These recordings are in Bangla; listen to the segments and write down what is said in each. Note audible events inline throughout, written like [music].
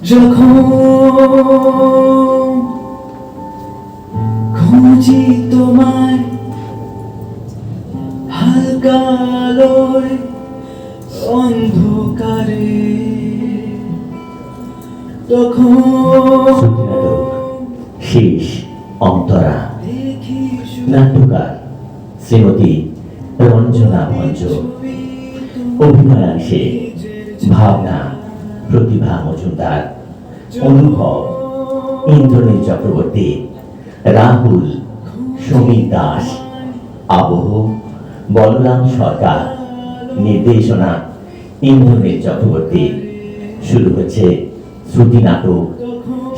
যখন খুঁজি তোমায় হালকা অন্ধকারে শেষ অন্তরা নাট্যকার শ্রীমতী রঞ্জনা মঞ্চ অভিনয়াংশে ভাবনা প্রতিভা মজুমদার অনুভব ইন্দ্রনীল চক্রবর্তী রাহুল সমীর দাস আবহ বলরাম সরকার নির্দেশনা ইন্দ্রনীল চক্রবর্তী। শুরু হচ্ছে শ্রুতি নাটক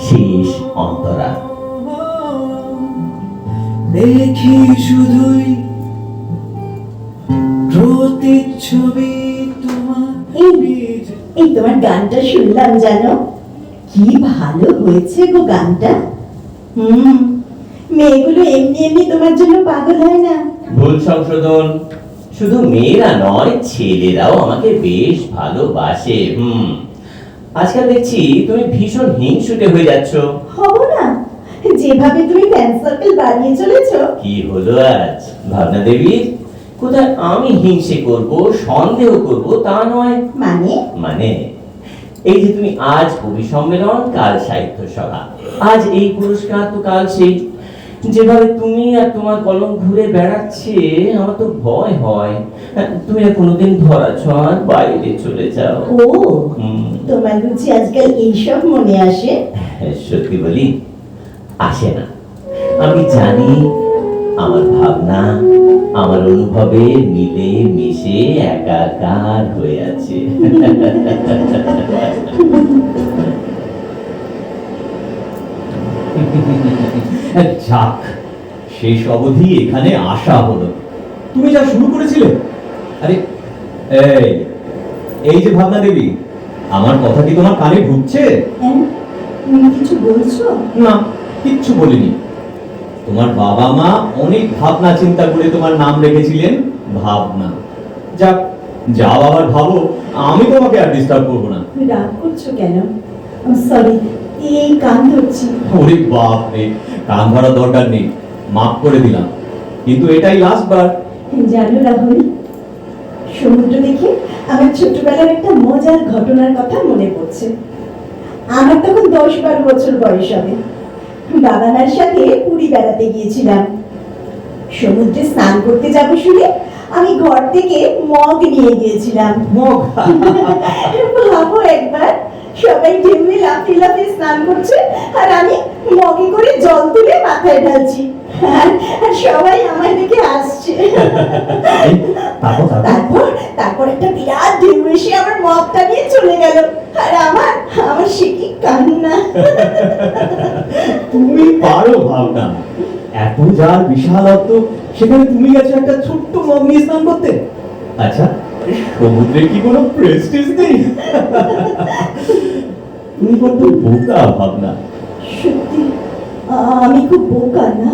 শেষ অন্তরা। দেখি শুধুই প্রতিচ্ছবি তোমার এই তোমার গানটা শুনলাম জানো? কি ভালো হয়েছে গো গানটা। হুম মেয়েগুলো এমনি এমনি তোমার জন্য পাগল হয় না। ভুল সংশোধন। শুধু মেয়েরা নয় ছেলেরাও আমাকে বেশ ভালোবাসে। হুম আজকাল দেখছি তুমি ভীষণ হিংসুটে হয়ে যাচ্ছ। হব না যেভাবে তুমি ফ্যান সার্কেল বাড়িয়ে চলেছো। কি হলো আজ? ভাবনা দেবীর? কোথায় আমি হিংসে করব সন্দেহ করব তা নয়। মানে? মানে এই যে তুমি আজ কবি সম্মেলন কাল সাহিত্য সভা। আজ এই পুরস্কার তো কাল সেই। যেভাবে তুমি আর তোমার কলম ঘুরে বেড়াচ্ছে আমার তো ভয় হয়। তুমি আর কোনোদিন ধরা ছোঁয়ার বাইরে চলে যাও। ও তোমার বুঝি আজকাল এইসব মনে আসে? সত্যি বলি আসে না। আমি জানি আমার ভাবনা আমার অনুভবে মিলে মিশে একাকার হয়ে আছে। যাক শেষ অবধি এখানে আসা হলো। তুমি যা শুরু করেছিলে? আরে এই এই যে ভাবনা দেবী আমার কথা কি তোমার কানে ঢুকছে তুমি কিছু বলছো? না কিচ্ছু বলিনি। তোমার বাবা মা অনেক ভাবনা চিন্তা করে তোমার নাম রেখেছিলেন ভাবনা। যাক যা বাবার ভাবো আমি তোমাকে আর ডিস্টার্ব করব না। রাগ করছ কেন? সরি এই কান ধরছি। ওরে বাপ রে কান ধরার দরকার নেই মাফ করে দিলাম। কিন্তু এটাই লাস্ট বার। জানো রাহুল সমুদ্র দেখে আমার ছোটবেলার একটা মজার ঘটনার কথা মনে পড়ছে। আমার তখন দশ বারো বছর বয়স হবে। বাবানার সাথে পুরী বেড়াতে গিয়েছিলাম। সমুদ্রে স্নান করতে যাব শুনে আমি ঘর থেকে মগ নিয়ে গিয়েছিলাম। মগ? [laughs] ভাবো একবার। সবাই ঢেউয়ে লাফিয়ে লাফিয়ে স্নান করছে আর আমি মগে করে জল তুলে মাথায় ঢালছি। আর আর সবাই আমায় দেখে আসছে। তারপর তারপর? একটা বিরাট ঢেউ এসে আমার মগটা নিয়ে চলে গেল। আর আমার আমার সে কি কান্না। তুমি পারো ভাবনা। এত যার বিশালত্ব সেখানে তুমি গেছো একটা ছোট্ট মগ নিয়ে স্নান করতে। আচ্ছা সমুদ্রের কি কোনো প্রেস্টিজ নেই? তুমি বড্ড বোকা ভাবনা। সত্যি? আমি খুব বোকা না?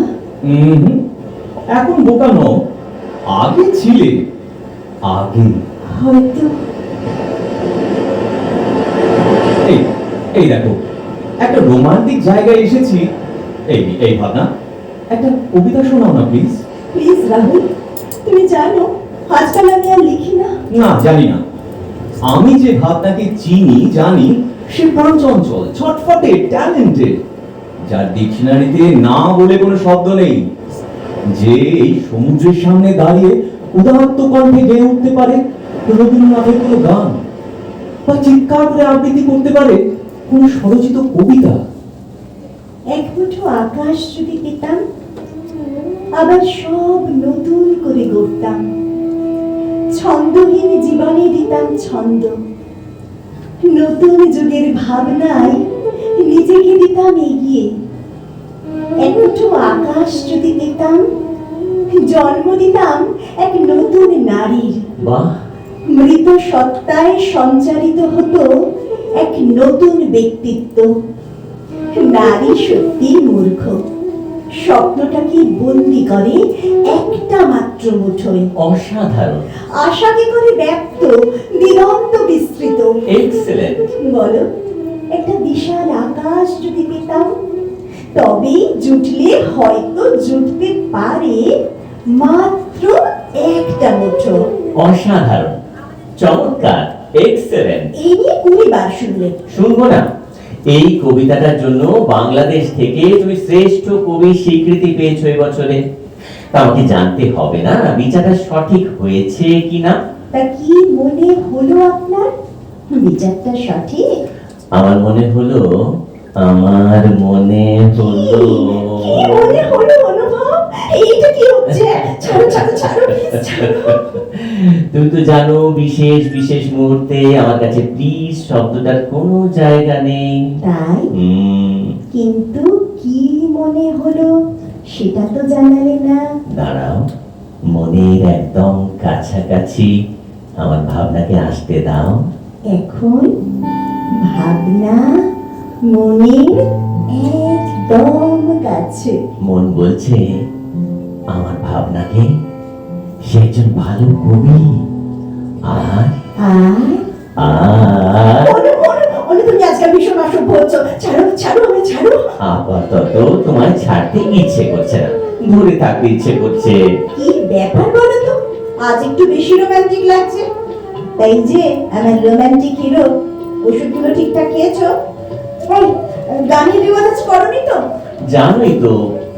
এখন বোকা নও আগে ছিলে। আগে। হয়তো। এই এই দেখো একটা রোমান্টিক জায়গায় এসেছি। এই এই ভাবনা একটা কবিতা শোনাও না প্লিজ প্লিজ রাহুল তুমি জানো আজকাল আমি আর লিখি না। না জানি না। আমি যে ভাবনাকে চিনি জানি সে ছটফটে ট্যালেন্টেড যার ডিকশনারিতে না বলে কোনো শব্দ নেই। যে এই সমুদ্রের সামনে দাঁড়িয়ে উদাত্ত কণ্ঠে গেয়ে উঠতে পারে রবীন্দ্রনাথের কোনো গান বা চিৎকার করে আবৃত্তি করতে পারে কোন স্বরচিত কবিতা। এক মুঠো আকাশ যদি পেতাম আবার সব নতুন করে গড়তাম। ছন্দহীন জীবনে দিতাম ছন্দ। নতুন যুগের ভাবনায় নিজেকে দিতাম এগিয়ে। এক মুঠো আকাশ যদি পেতাম জন্ম দিতাম এক নতুন নারীর। বাহ। মৃত সত্তায় সঞ্চারিত হতো এক নতুন ব্যক্তিত্ব। নারী সত্যি মূর্খ। স্বপ্নটাকে বন্দি করে? একটা মাত্র মুঠোয়। অসাধারণ। আশাকে করে দিগন্ত বিস্তৃত। এক্সেলেন্ট বলো একটা বিশাল আকাশ যদি পেতাম তবেই জুটলে হয়তো জুটতে পারে মাত্র একটা মুঠো। অসাধারণ। চমৎকার। এক্সেলেন্ট এই নিয়ে কুড়ি বার শুনলে। শুনব না। এই কবিতাটার জন্য বাংলাদেশ থেকে তুমি শ্রেষ্ঠ কবি স্বীকৃতি পেয়েছ এই বছরে। তা আমাকে জানতে হবে না বিচারটা সঠিক হয়েছে কিনা? তা কি মনে হলো আপনার? বিচারটা সঠিক? আমার মনে হলো আমার মনে হলো। মনে হলো অনুভব? এইটা কি হচ্ছে? ছাড়ো ছাড়ো ছাড়ো। তুমি তো জানো বিশেষ বিশেষ মুহূর্তে আমার কাছে প্লিজ শব্দটার কোনো জায়গা নেই। তাই? কিন্তু কি মনে হলো সেটা তো জানালে না। দাঁড়াও মনের একদম কাছাকাছি আমার ভাবনাকে আসতে দাও। এখন ভাবনা মনের একদম কাছে। মন বলছে আমার ভাবনাকে সে একজন ভালো কবি। আর? আর? আর? অনু অনু অনু তুমি আজকাল ভীষণ অসভ্য হচ্ছ। ছাড়ো ছাড়ো আমি ছাড়ো। আপাতত তোমায় ছাড়তে ইচ্ছে করছে না। ধরে থাকতে ইচ্ছে করছে। কি ব্যাপার বলো তো? আজ একটু বেশি রোমান্টিক লাগছে। তাই যে আমার রোমান্টিক হিরো ওষুধগুলো ঠিকঠাক খেয়েছো? এই গানের রেওয়াজ করনি তো? জানোই তো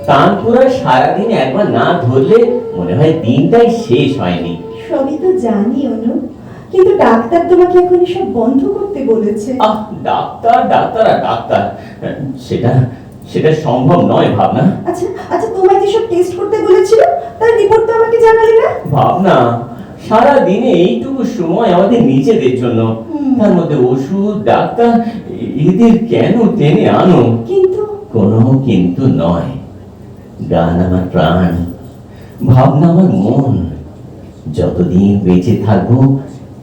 তানপুরা সারাদিন একবার না ধরলে মনে হয় দিনটাই শেষ হয়নি। সবই তো জানি অনু। কিন্তু ডাক্তার তোমাকে এখন সব বন্ধ করতে বলেছে। আহ ডাক্তার ডাক্তার আর ডাক্তার। সেটা সেটা সম্ভব নয় ভাবনা। আচ্ছা আচ্ছা তোমায় যেসব টেস্ট করতে বলেছিল তার রিপোর্ট তো আমাকে জানালে না? ভাবনা সারা দিনে এইটুকু সময় আমাদের নিজেদের জন্য। তার মধ্যে ওষুধ ডাক্তার এদের কেন টেনে আনো? কিন্তু? কোনো কিন্তু নয়। গান আমার প্রাণ ভাবনা আমার মন যতদিন বেঁচে থাকব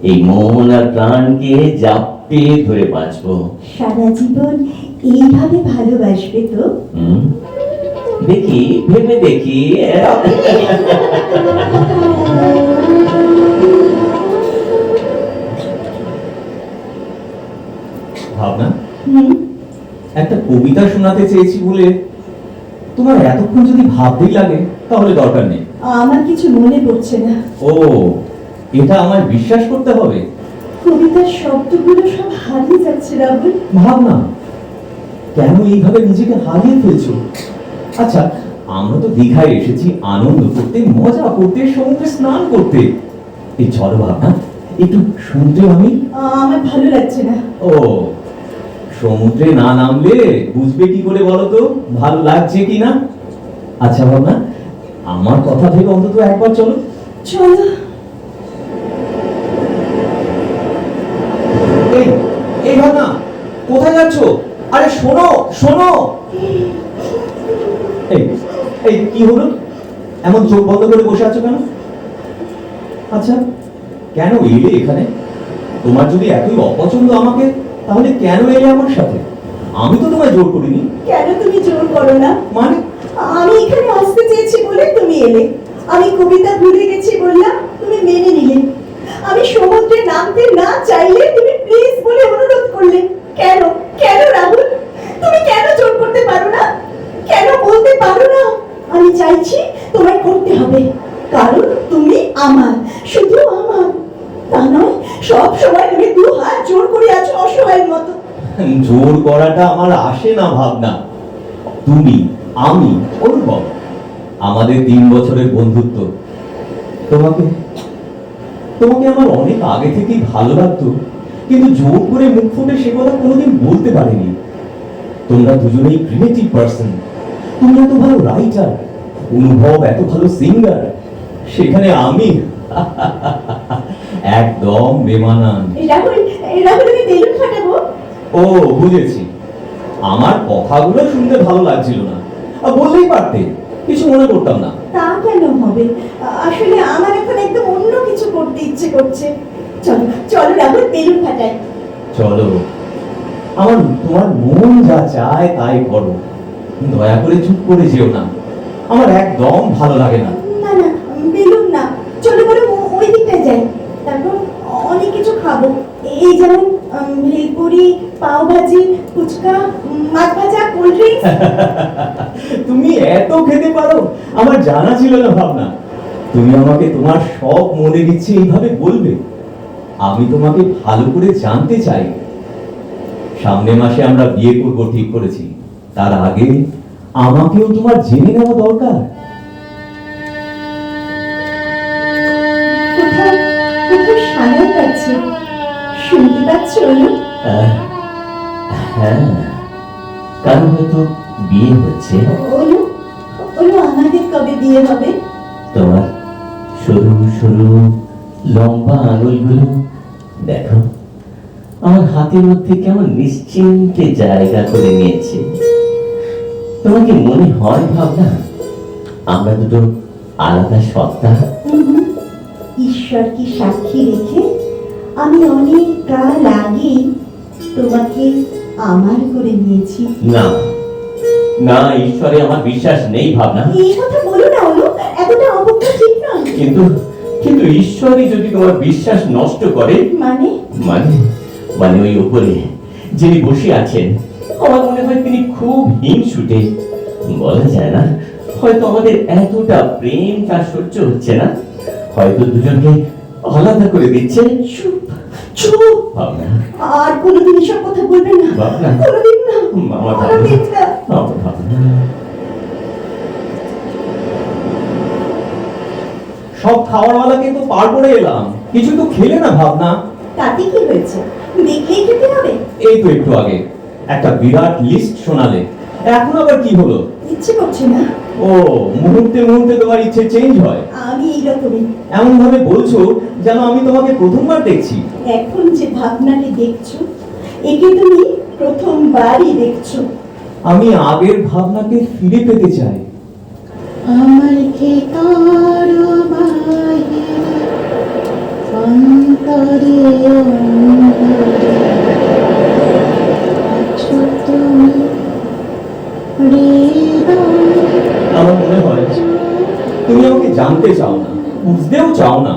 এই মন আর প্রাণকে জাপটে ধরে বাঁচবো। সারা জীবন এইভাবে ভালোবাসবে তো? দেখি ভেবে দেখি। ভাবনা? একটা কবিতা শোনাতে চেয়েছি বলে তোমার এতক্ষণ যদি ভাবতেই লাগে তাহলে দরকার নেই। আমার কিছু মনে পড়ছে না। ও এটা আমায় বিশ্বাস করতে হবে? কবিতার শব্দগুলো সব হারিয়ে যাচ্ছে রাহুল। ভাবনা। কেন এইভাবে নিজেকে হারিয়ে ফেলছো? আচ্ছা আমরা তো দীঘায় এসেছি আনন্দ করতে মজা করতে সমুদ্রে স্নান করতে। এই চলো ভাবনা একটু সমুদ্রে আমি? আমার ভালো লাগছে না। ও সমুদ্রে না নামলে বুঝবে কি করে বলো তো ভালো লাগছে কি না? আচ্ছা ভাবনা আমার কথা ভেবে অন্তত একবার চলো। চলো। এই এই ভাবনা কোথায় যাচ্ছ? আরে শোনো শোনো। এই এই কি হলো? এমন চোখ বন্ধ করে বসে আছো কেন? আচ্ছা কেন এলে এখানে? তোমার যদি এতই অপছন্দ আমাকে তাহলে কেন এলে আমার সাথে? আমি তো তোমায় জোর করিনি। কেন তুমি জোর করো না? মানে? আমি এখানে আসতে চেয়েছি বলে তুমি এলে। আমি কবিতা ভুলে গেছি বললাম তুমি মেনে নিলে। আমি সমুদ্রে নামতে না চাইলে তুমি প্লিজ বলে অনুরোধ করলে। কেন? কেন রাহুল? তুমি কেন জোর করতে পারো না? কেন বলতে পারো না? আমি চাইছি তোমায় করতে হবে। কারণ তুমি আমার শুধু আমার। জোর করে আছো অসহায়ের মতো। জোর করাটা আমার আসে না ভাবনা। তুমি, আমি অনুভব। আমাদের তিন বছরের বন্ধুত্ব। তোমাকে তোমাকে আমার অনেক আগে থেকেই ভালো লাগতো। কিন্তু জোর করে মুখ ফুটে সে কথা কোনোদিন বলতে পারিনি। তোমরা দুজনেই ক্রিয়েটিভ পার্সন তুমি এত ভালো রাইটার অনুভব এত ভালো সিঙ্গার সেখানে আমি [laughs] একদম বেমানান। ও বুঝেছি। আমার কথাগুলো শুনতে ভালো লাগছিল না। আর বললেই পারতে কিছু মনে করতাম না। তা কেন হবে? আসলে আমার এখন একদম অন্য কিছু করতে ইচ্ছে করছে। চলো চলো রাহুল বেলুন ফাটাই চলো। আমার তোমার মন যা চায় তাই করো। দয়া করে চুপ করে যেও না। আমার একদম ভালো লাগে না বেলুন না চলো বলে ওই দিকটায় যাই তারপর অনেক কিছু খাব এই যেমন ভেলপুরি ফুচকা মাছ ভাজা [laughs] তুমি এত খেতে পারো, আমার জানা ছিল না ভাবনা। তুমি আমাকে তোমার সব মনের ইচ্ছে এইভাবে বলবে। আমি তোমাকে ভালো করে জানতে চাই। সামনে মাসে আমরা বিয়ে করব, ঠিক করেছি। তার আগে আমাকেও তোমার জেনে নেওয়া দরকার। হ্যাঁ কারণ হয়তো বিয়ে হচ্ছে। অনু অনু আমাদের কবে বিয়ে হবে? তোমার সরু সরু লম্বা আঙুলগুলো দেখো। আমার হাতের মধ্যে কেমন নিশ্চিন্তে জায়গা করে নিয়েছে। তোমার মনে হয় ভাবনা? আমরা দুটো আলাদা সত্তা। ঈশ্বরকে সাক্ষী রেখে আমি অনেক কাল আগেই তোমাকে আমার করে নিয়েছি। না। না ঈশ্বরে আমার বিশ্বাস নেই ভাবনা। এই কথা বলো না অনু এতটা অবজ্ঞা ঠিক নয়। কিন্তু কিন্তু ঈশ্বরই যদি তোমার বিশ্বাস নষ্ট করে মানে? মানে মানে ওই উপরে যিনি বসে আছেন আমার মনে হয় তিনি খুব হিংসুটে। বলা যায় না হয়তো আমাদের এতটা প্রেম তার সহ্য হচ্ছে না। হয়তো দুজনকে আলাদা করে দিচ্ছে। চুপ। ভাবনা আর কোনোদিন এসব কথা বলবে না। ভাবনা। কোনোদিন না। ভাবনা। কোনোদিন না ভাবনা। সব পার করে এলাম। কিছু তো খেলে না ভাবনা। তাতে কি হয়েছে? দেখেই খেতে হবে। এই তো একটু আগে। একটা বিরাট লিস্ট শোনালে। এখন আবার কি হলো? ইচ্ছে করছে না। ও মুহূর্তে মুহূর্তে তোমার ইচ্ছে চেঞ্জ হয়। আমি এরকমই এমন ভাবে বলছো যেন আমি তোমাকে প্রথমবার দেখছি। এখন যে ভাবনাকে দেখছ একে তুমি প্রথমবারই দেখছ। আমি আগের ভাবনাকে ফিরে পেতে চাই। আমার কে বাহিরে জানতে চাও না, বুঝতেও চাও না।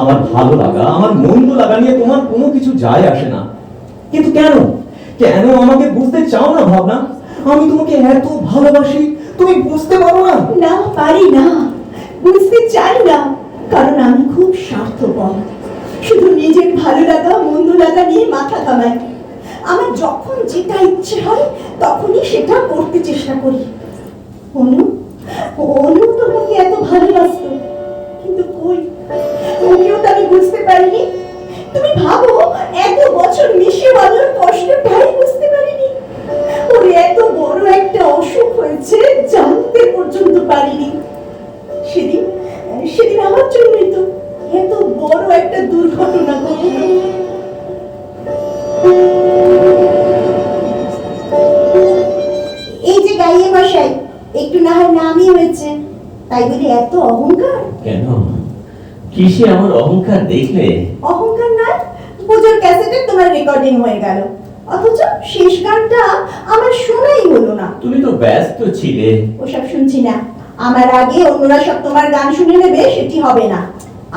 আমার ভালো লাগা, আমার মন্দ লাগা নিয়ে তোমার কোনো কিছু যায় আসে না। কিন্তু কেন? কেন আমাকে বুঝতে চাও না ভাবনা? আমি তোমাকে এত ভালোবাসি, তুমি বুঝতে পারো না? না, পারি না। বুঝতে চাই না, কারণ আমি খুব স্বার্থপর। শুধু নিজের ভালো লাগা, মন্দ লাগা নিয়ে মাথা কামাই আমার যখন যেটা ইচ্ছে হয়, তখনই সেটা করতে চেষ্টা করি। অনু অনু তোমাকে এত ভালোবাসতো কিন্তু দেখলে? অহংকার নয় পুজোর ক্যাসেটে তোমার রেকর্ডিং হয়ে গেল। অথচ শেষ গানটা আমার শোনাই হলো না। তুমি তো ব্যস্ত ছিলে। ওসব শুনছি না। আমার আগে অন্যরা সব তোমার গান শুনে নেবে সেটি হবে না।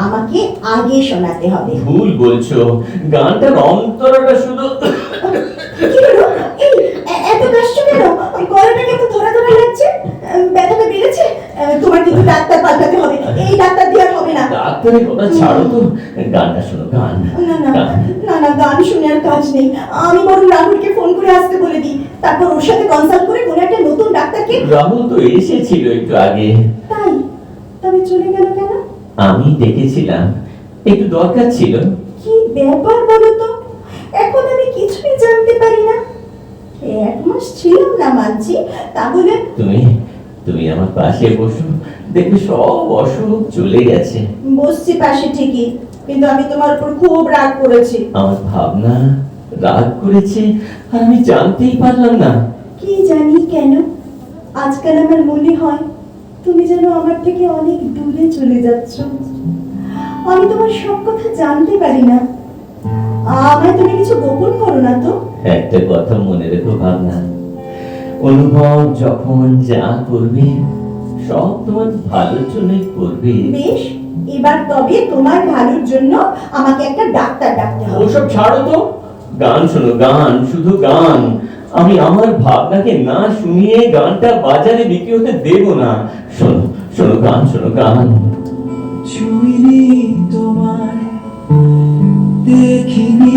আমাকে আগে শোনাতে হবে। ভুল বলছো। গানটার অন্তরটা শুধু এত কাশছো কেন? গলাটা কেন ধরা ধরা লাগছে? ব্যথাটা বেড়েছে? তোমার কিন্তু ডাক্তার পাল্টাতে হবে। এই ডাক্তার দেওয়ার হবে না। ডাক্তারের কথা ছাড়ো তো। গানটা শোনো গান। না না না না গান শুনে আর কাজ নেই। আমি বরং রাহুলকে ফোন করে আসতে বলে দিই। তারপর ওর সাথে কনসাল্ট করে কোনো একটা নতুন ডাক্তারকে রাহুল তো এসেছিল একটু আগে। তাই? তবে চলে গেল কেন? আমি দেখেছিলাম। একটু দরকার ছিল। কি ব্যাপার বলো তো এখন আমি কিছুই জানতে পারি না। এক মাস ছিলাম না মানছি তাহলে তুমি তুমি আমার পাশে বসো। দেখবে সব অসুখ চলে গেছে। বসছি পাশে ঠিকই কিন্তু আমি তোমার উপর খুব রাগ করেছি। আমার ভাবনা রাগ করেছে আর আমি জানতেই পারলাম না। কি জানি কেন? আজকাল আমার মনে হয় তুমি যেন আমার থেকে অনেক দূরে চলে যাচ্ছ। আমি তোমার সব কথা জানতে পারি না। আমায় তুমি কিছু গোপন করো না তো? একটা কথা মনে রেখো ভাবনা। অনুভব যখন যা করবে সব তোমার ভালোর জন্যই করবে। বেশ এবার তবে তোমার ভালোর জন্য আমাকে একটা ডাক্তার ডাকতে হবে। ওসব ছাড়ো তো। গান শোনো গান শুধু গান। আমি আমার ভাবনাকে না শুনিয়ে গানটা বাজারে বিক্রি হতে দেব না। শোনো শোনো গান শোনো গান। দেখিনি।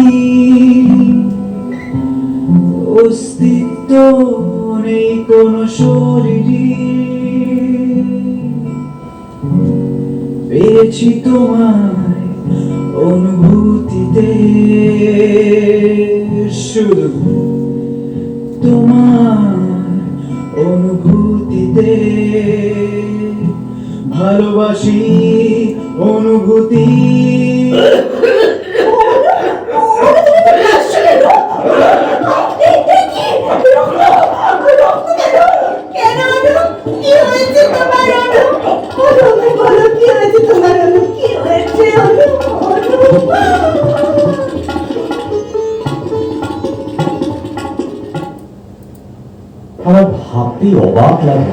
অস্তিত্ব নেই কোনো শরীরে। পেয়েছি তোমায় অনুভূতিতে। শুধু তোমার অনুভূতিতে ভালোবাসি অনুভূতি। অবাক লাগে।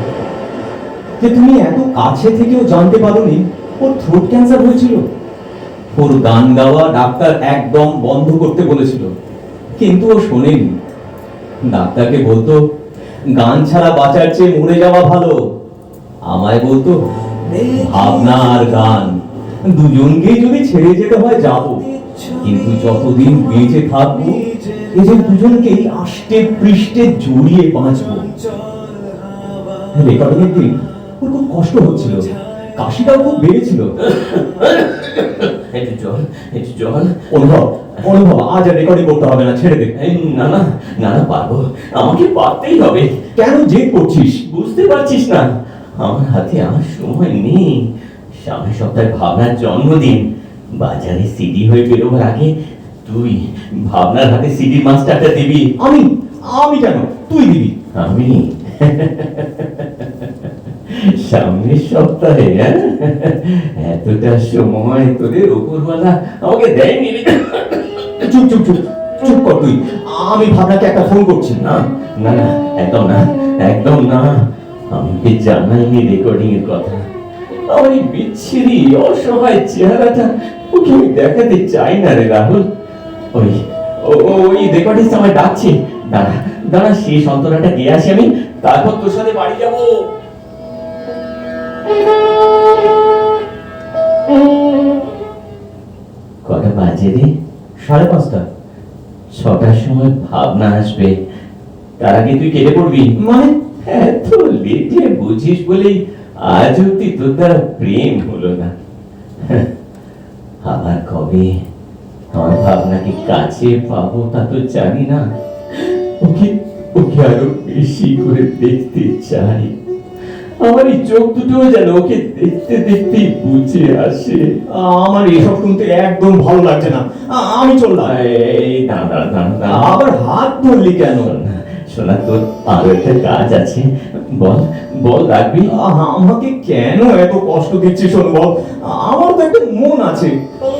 যে তুমি এত কাছে থেকেও জানতে পারোনি, ওর থ্রোট ক্যান্সার হয়েছিল। ওর গান গাওয়া ডাক্তার একদম বন্ধ করতে বলেছিল। কিন্তু ও শোনেনি। ডাক্তারকে বলতো, গান ছাড়া বাঁচার চেয়ে মরে যাওয়া ভালো। আমায় বলতো, ভাবনা আর গান, দুজনকেই যদি ছেড়ে যেতে হয় যাব। কিন্তু যতদিন বেঁচে থাকব, এদের দুজনকেই আষ্টে পৃষ্ঠে জড়িয়ে বাঁচবো। রেকর্ডিং এর দিন ওর খুব কষ্ট হচ্ছিল। কাশিটাও খুব বেড়েছিল। একটু জল একটু জল। অনুভব অনুভব আজ আর রেকর্ডিং করতে হবে না ছেড়ে দে। না না না না পারব। আমাকে পারতেই হবে। কেন জেদ করছিস? বুঝতে পারছিস না। আমার হাতে আর সময় নেই। সামনের সপ্তাহে ভাবনার জন্মদিন। বাজারে সিডি হয়ে বেরোবার আগে তুই ভাবনার হাতে সিডি মাস্টারটা দিবি। আমি আমি কেন? তুই দিবি। আমি? সামনের সপ্তাহে হ্যাঁ? এতটা সময় তোদের উপরওয়ালা আমাকে দেয়নি? চুপ চুপ চুপ চুপ কর তুই। আমি ভাবনাকে একটা ফোন করছি, না? না না, একদম না একদম না। আমি কি জানাইনি রেকর্ডিং এর কথা? আমার এই বিচ্ছিরি, অসহায় চেহারাটা ওকে আমি দেখাতে চাই না রে রাহুল। ওই ওই রেকর্ডিং সময় ডাকছে। দাঁড়া দাঁড়া, শেষ অন্তরাটা গিয়ে আসি আমি। তারপর তোর সাথে বাড়ি যাব। কটা বাজে রে? সাড়ে পাঁচটা। ছটার সময় ভাবনা আসবে। তার আগে তুই কেটে পড়বি। মানে? এত লেটে বুঝিস বলেই আজ অব্দি তোর দ্বারা প্রেম হলো না। আবার কবে? আমার ভাবনাকে কাছে পাবো তা তো জানি না। ওকে ওকে আরও বেশি করে দেখতে চাই। আমার এই চোখ দুটো যেন ওকে দেখতে দেখতেই বুঝে আসে। আমার এসব শুনতে একদম ভালো লাগছে না। আমি চললাম। এই আবার হাত ধরলি কেন? শোনা, শোনা তোর আরও একটা কাজ আছে। বল বল রাখবি। আমাকে কেন এত কষ্ট দিচ্ছিস অনুভব আমার তো একটা মন আছে।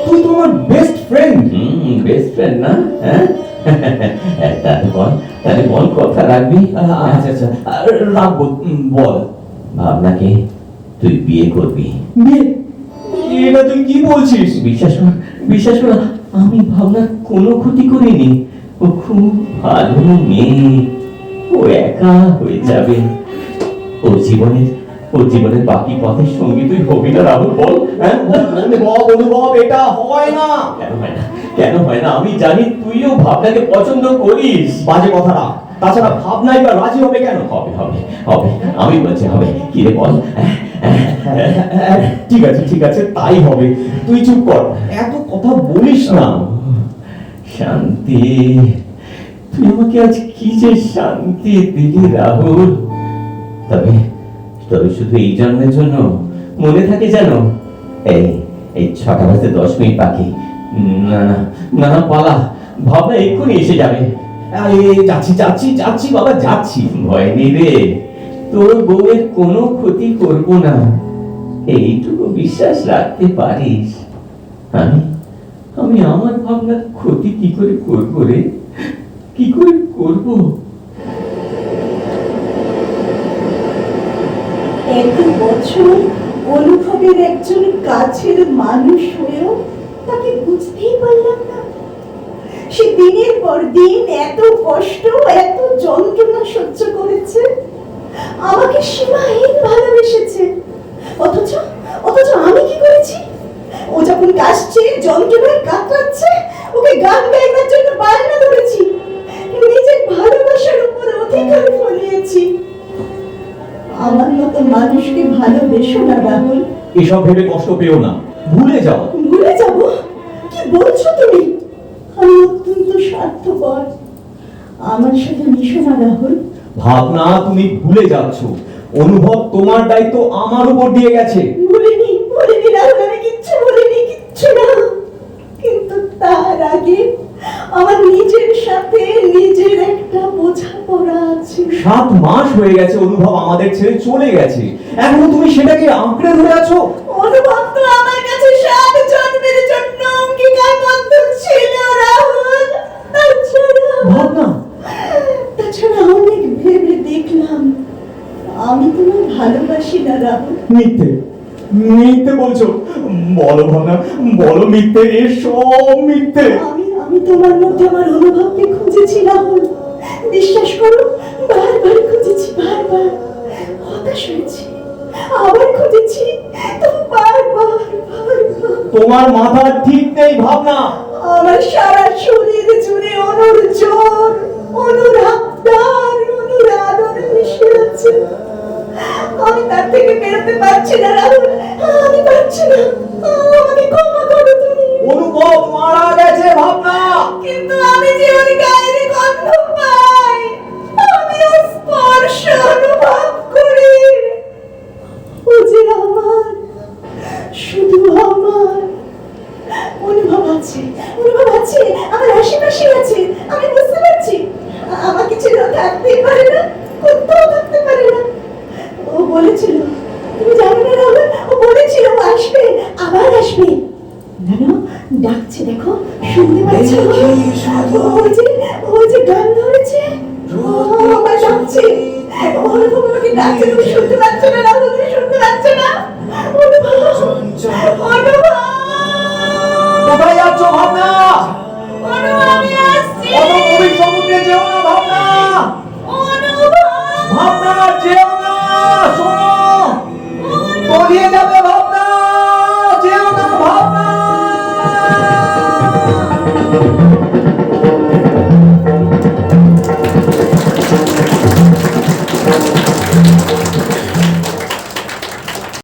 তুই তো আমার বেস্ট ফ্রেন্ড হুম বেস্ট ফ্রেন্ড না? হ্যাঁ? তাহলে বল তাহলে বল কথা রাখবি আচ্ছা আচ্ছা রাখব বল ভাবনাকে তুই বিয়ে করবি বিয়ে এটা তুই কি বলছিস বিশ্বাস কর বিশ্বাস কর আমি ভাবনার কোনো ক্ষতি করিনি ও খুব ভালো মেয়ে ও একা হয়ে যাবে ওর জীবনের ওর জীবনের বাকি পথের সঙ্গী তুই হবি না রাহুল বল হ্যাঁ অনুভব এটা হয় না কেন হয় না কেন হয় না? আমি জানি তুইও ভাবনাকে পছন্দ করিস। বাজে কথা না তাছাড়া ভাবনাই বা রাজি হবে কেন? হবে হবে হবে। আমি বলছি হবে। কি রে বল? ঠিক আছে ঠিক আছে তাই হবে। তুই চুপ কর। এত কথা বলিস না। শান্তি। তুই আমাকে আজ কি যে শান্তি দিলি রাহুল? তবে তবে শুধু এই জন্মের জন্য মনে থাকে জানো এই এই ছটা বাজতে দশ মিনিট বাকি। না না পালা। ভাবনা এক্ষুনি এসে যাবে। যাচ্ছি যাচ্ছি যাচ্ছি, বাবা, যাচ্ছি। ভয় নেই রে। তোর বউয়ের কোনো ক্ষতি করব না। এইটুকু বিশ্বাস রাখতে পারিস। আমি আমি আমার ভাবনার ক্ষতি কি করে করব রে? কি করে করব? এত বছর অনুভবের একজন কাছের মানুষ হয়েও তাকে বুঝতেই পারলাম না। সে দিনের পর দিন এত কষ্ট, এত যন্ত্রণা সহ্য করেছে। আমাকে সীমাহীন ভালোবেসেছে। অথচ অথচ আমি কি করেছি? ও যখন কাশছে, যন্ত্রণায় কাতরাচ্ছে, ওকে গান গাইবার জন্য বায়না ধরেছি। নিজের ভালোবাসার উপরে অধিকার ফলিয়েছি। আমার মতো মানুষকে ভালোবেসো না রাহুল এসব ভেবে কষ্ট পেও না ভুলে যাও ভুলে যাব কি বলছো তুমি আমি অত্যন্ত স্বার্থপর আমার সাথে মিশো না রাহুল ভাবনা তুমি ভুলে যাচ্ছ। অনুভব তোমার দায়িত্ব আমার উপর দিয়ে গেছে। ভুলিনি ভুলিনি রাহুল আমি কিচ্ছু ভুলিনি কিচ্ছু না। কিন্তু তার আগে আমার নিজের সাথে নিজের একটা বোঝাপড়া আছে। সাত মাস হয়ে গেছে অনুভব আমাদের ছেড়ে চলে গেছে। এখনও তুমি সেটাকে আঁকড়ে ধরে আছো? ভালোবাসি না রাহুল? মিথ্যে। মিথ্যে বলছো। বলো ভাবনা বলো মিথ্যে এ সব মিথ্যে। আমি আমি তোমার মধ্যে আমার অনুভবকে খুঁজেছি রাহুল। বিশ্বাস করো বারবার খুঁজেছি বারবার। হতাশ হয়েছি। আবার খুঁজেছি বারবার তোমার মাথা ঠিক নেই ভাবনা। আমার সারা শরীর জুড়ে অনুর জোর অনুর আবদার অনুর আদর মিশে আছে আমি তার থেকে বেরোতে পারছি না রাহুল। আমি পারছি না। আমাকে ক্ষমা করো তুমি। অনুভব মারা গেছে ভাবনা। কিন্তু আমি যে ওর গায়ের গন্ধ পাই আমি ওর স্পর্শ অনুভব করি। ও যে আমার শুধু আমার। অনুভব আছে অনুভব আছে আমার আশেপাশে আছে আমি বুঝতে পারছি। আমাকে ছেড়ে থাকতেই পারে না কোথাও থাকতে পারে না ও বলেছিল? তুমি জানো না রাহুল? ও বলেছিল ও আসবে আবার আসবে। না না ডাকছে দেখো শুনতে পাচ্ছ? ওই যে ওই যে গান ধরেছে? ও আমার ডাকছে। অনুভব কি ডাকছে তুমি শুনতে পাচ্ছ না রাহুল? তুমি শুনতে পাচ্ছ না? অনুভব ও অনুভব